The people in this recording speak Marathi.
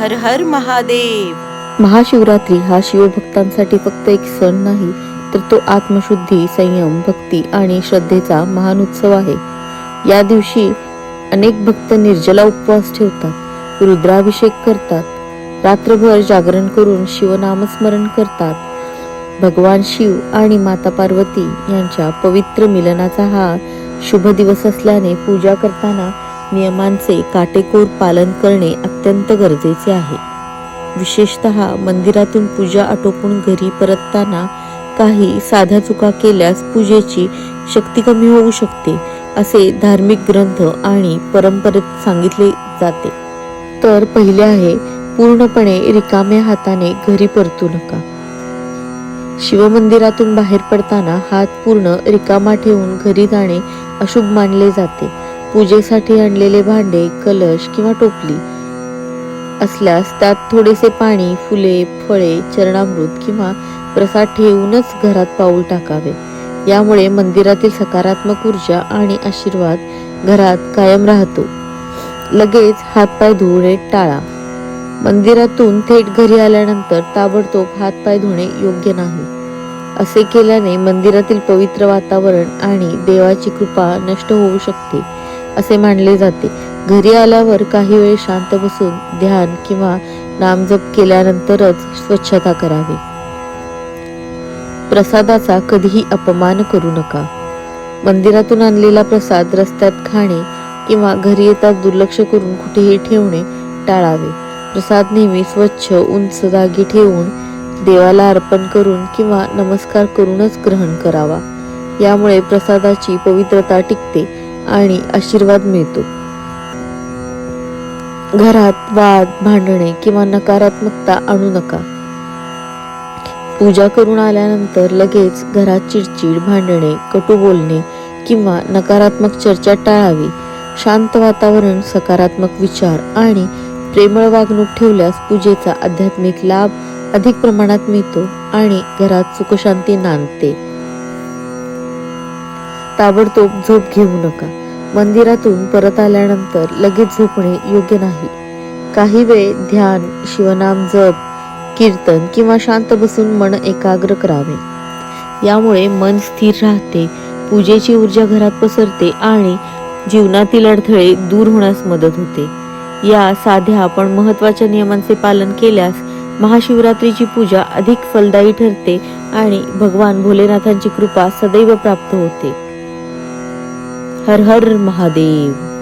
हर हर महादेव. महाशिवरात्री हा शिवभक्तांसाठी फक्त एक सण नाही तर तो आत्मशुद्धी संयम भक्ती आणि श्रद्धेचा महान उत्सव आहे. या दिवशी अनेक भक्त निर्जला उपवास ठेवतात रुद्राभिषेक करतात रात्रभर जागरण करून शिवनामस्मरण करतात. भगवान शिव आणि माता पार्वती यांच्या पवित्र मिलनाचा हा शुभ दिवस असल्याने पूजा करताना नियमांचे काटेकोर पालन करणे अत्यंत गरजेचे आहे. विशेषत मंदिरातून पूजा आटोपून घरी परतताना काही साध्या चुका केल्यास पूजेची शक्ती कमी होऊ शकते असे धार्मिक ग्रंथ आणि परंपरेत सांगितले जाते. तर पहिले आहे पूर्णपणे रिकाम्या हाताने घरी परतू नका. शिवमंदिरातून बाहेर पडताना हात पूर्ण रिकामा ठेवून घरी जाणे अशुभ मानले जाते. पूजेसाठी आणलेले भांडे कलश किंवा टोपली. असल्यास त्यात थोडेसे पाणी फुले फळे चरणामृत किंवा प्रसाद ठेवूनच घरात पाऊल टाकावे. यामुळे मंदिरातील सकारात्मक ऊर्जा आणि आशीर्वाद घरात कायम राहतो. लगेच हातपाय धुवणे टाळा. मंदिरातून थेट घरी आल्यानंतर ताबडतोब हातपाय धुणे योग्य नाही. असे केल्याने मंदिरातील पवित्र वातावरण आणि देवाची कृपा नष्ट होऊ शकते. असे मानले जाते. घरी आल्यावर काही वेळ शांत बसून ध्यान किंवा नामजप केल्यानंतरच स्वच्छता करावी. प्रसादाचा कधीही अपमान करू नका. मंदिरातून आणलेला प्रसाद रस्त्यात खाणे किंवा घरी येताच दुर्लक्ष करून कुठेही ठेवणे टाळावे. प्रसाद नेहमी स्वच्छ उंच जागी ठेवून देवाला अर्पण करून किंवा नमस्कार करूनच ग्रहण करावा. यामुळे प्रसादाची पवित्रता टिकते आणि आशीर्वाद मिळतो. घरात वाद भांडणे किंवा नकारात्मकता आणू नका. पूजा करून आल्यानंतर लगेच घरात चिडचिड भांडणे कटू बोलणे किंवा नकारात्मक चर्चा टाळावी. शांत वातावरण सकारात्मक विचार आणि प्रेमळ वागणूक ठेवल्यास पूजेचा आध्यात्मिक लाभ अधिक प्रमाणात मिळतो आणि घरात सुखशांती नांदते. ताबडतोब झोप घेऊ नका. मंदिरातून परत आल्यानंतर लगेच झोपणे योग्य नाही. काही वेळ ध्यान शिवनाम जप कीर्तन किंवा शांत बसून मन एकाग्र करावे. यामुळे मन स्थिर राहते पूजेची ऊर्जा घरात पसरते आणि जीवनातील अडथळे दूर होण्यास मदत होते. या साध्या पण महत्त्वाच्या नियमांचे पालन केल्यास महाशिवरात्रीची पूजा अधिक फलदायी ठरते आणि भगवान भोलेनाथांची कृपा सदैव प्राप्त होते. हर हर महादेव।